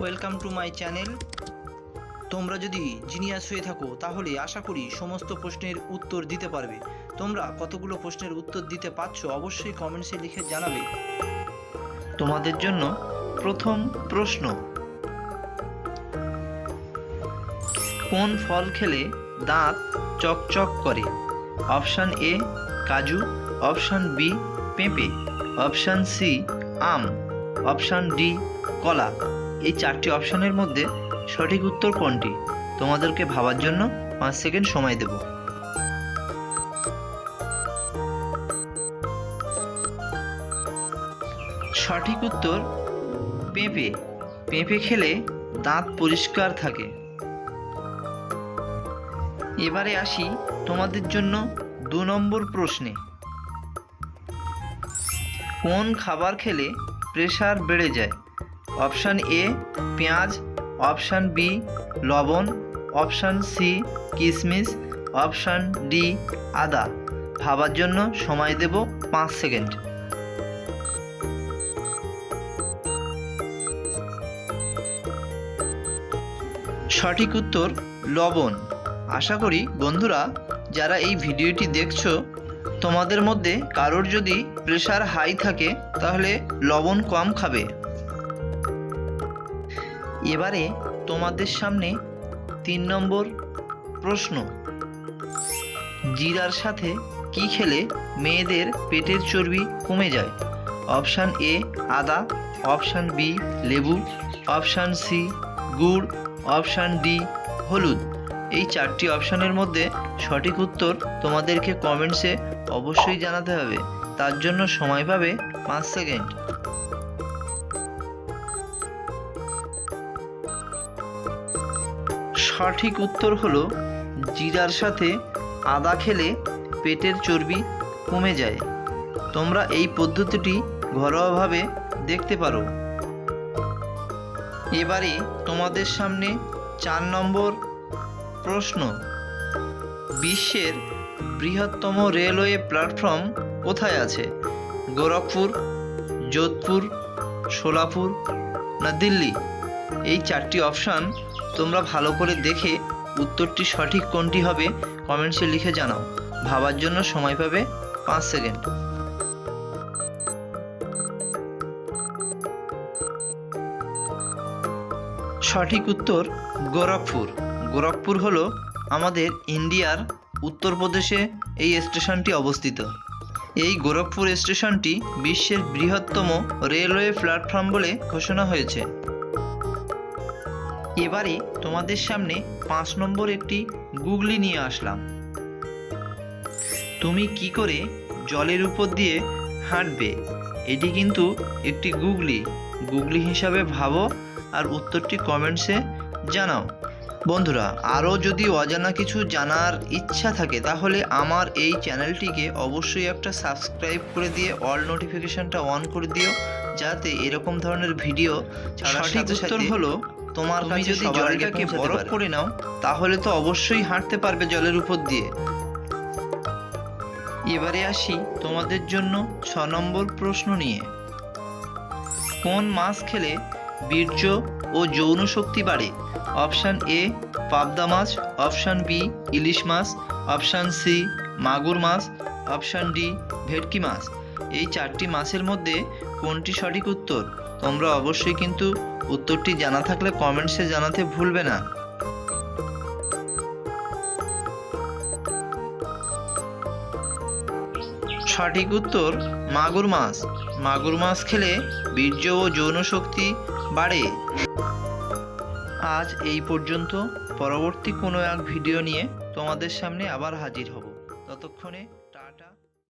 Welcome to my channel তোমরা যদি genius হয়ে থাকো, তাহলে আশা করি সমস্ত প্রশ্নের উত্তর দিতে পারবে। তোমরা কতগুলো প্রশ্নের উত্তর দিতে পারছ অবশ্যই কমেন্টসে লিখে জানাবে। তোমাদের জন্য প্রথম প্রশ্ন। কোন ফল খেলে দাঁত চকচক করে? অপশান এ কাজু। অপশান বি পেঁপে। অপশান সি আম। অপশান ডি কলা। এই চারটি অপশানের মধ্যে সঠিক উত্তর কোনটি? তোমাদেরকে ভাবার জন্য পাঁচ সেকেন্ড সময় দেব। সঠিক উত্তর পেঁপে। পেঁপে খেলে দাঁত পরিষ্কার থাকে। এবারে আসি তোমাদের জন্য দু নম্বর প্রশ্নে। কোন খাবার খেলে প্রেশার বেড়ে যায়? অপশান এ, পেঁয়াজ, অপশান বি, লবণ, অপশান সি কিশমিশ অপশান ডি, আদা। ভাবার জন্য সময় দেব পাঁচ সেকেন্ড। সঠিক উত্তর, লবণ। আশা করি বন্ধুরা, যারা এই ভিডিওটি দেখছ, তোমাদের মধ্যে কারোর যদি প্রেশার হাই থাকে, তাহলে লবণ কম খাবে। এবারে তোমাদের সামনে তিন নম্বর প্রশ্ন। জিরার সাথে কি খেলে মেয়েদের পেটের চর্বি কমে যায়? অপশান এ আদা, অপশান বি লেবু, অপশান সি গুড়, অপশান ডি হলুদ। এই চারটি অপশানের মধ্যে সঠিক উত্তর তোমাদেরকে কমেন্টসে অবশ্যই জানাতে হবে। তার জন্য সময় পাবে পাঁচ সেকেন্ড। সঠিক উত্তর হলো, জিরার সাথে আদা খেলে পেটের চর্বি কমে যায়। তোমরা এই পদ্ধতিটি ঘরোয়াভাবে দেখতে পারো। এবারে তোমাদের সামনে চার নম্বর প্রশ্ন। বিশ্বের বৃহত্তম রেলওয়ে প্ল্যাটফর্ম কোথায় আছে? গোরখপুর, যোধপুর, সোলাপুর না দিল্লি? এই চারটি অপশান তোমরা ভালো করে দেখে উত্তরটি সঠিক কোনটি হবে কমেন্টসে লিখে জানাও। ভাবার জন্য সময় পাবে পাঁচ সেকেন্ড। সঠিক উত্তর গোরখপুর। গোরখপুর হলো আমাদের ইন্ডিয়ার উত্তরপ্রদেশে এই স্টেশনটি অবস্থিত। এই গোরখপুর স্টেশনটি বিশ্বের বৃহত্তম রেলওয়ে প্ল্যাটফর্ম বলে ঘোষণা হয়েছে। এবারে তোমাদের সামনে পাঁচ নম্বর একটি গুগলি নিয়ে আসলাম। তুমি কি করে জলের উপর দিয়ে হাঁটবে? এটি কিন্তু একটি গুগলি। গুগলি হিসাবে ভাবো আর উত্তরটি কমেন্টসে জানাও। বন্ধুরা আরও যদি অজানা কিছু জানার ইচ্ছা থাকে তাহলে আমার এই চ্যানেলটিকে অবশ্যই একটা সাবস্ক্রাইব করে দিয়ে অল নোটিফিকেশানটা অন করে দিও যাতে এরকম ধরনের ভিডিও সাথে উত্তর হলো তোমার কাছে যদি জলটাকে বরফ করে নাও তাহলে তো অবশ্যই হাঁটতে পারবে জলের উপর দিয়ে। এবারে আসি তোমাদের জন্য ছ নম্বর প্রশ্ন নিয়ে। কোন মাছ খেলে বীর্য ও যৌন শক্তি বাড়ে? অপশান এ পাবদা মাছ অপশান বি ইলিশ মাছ অপশান সি মাগুর মাছ অপশান ডি ভেটকি মাছ। এই চারটি মাছের মধ্যে কোনটি সঠিক উত্তর? তোমরা অবশ্যই কিন্তু উত্তরটি জানা থাকলে কমেন্টসে জানাতে ভুলবে না। সঠিক উত্তর, মাগুর মাছ। মাগুর মাছ খেলে বীর্য ও যৌন শক্তি বাড়ে। আজ এই পর্যন্ত। পরবর্তী কোনো এক ভিডিও নিয়ে তোমাদের সামনে আবার হাজির হব। ততক্ষণে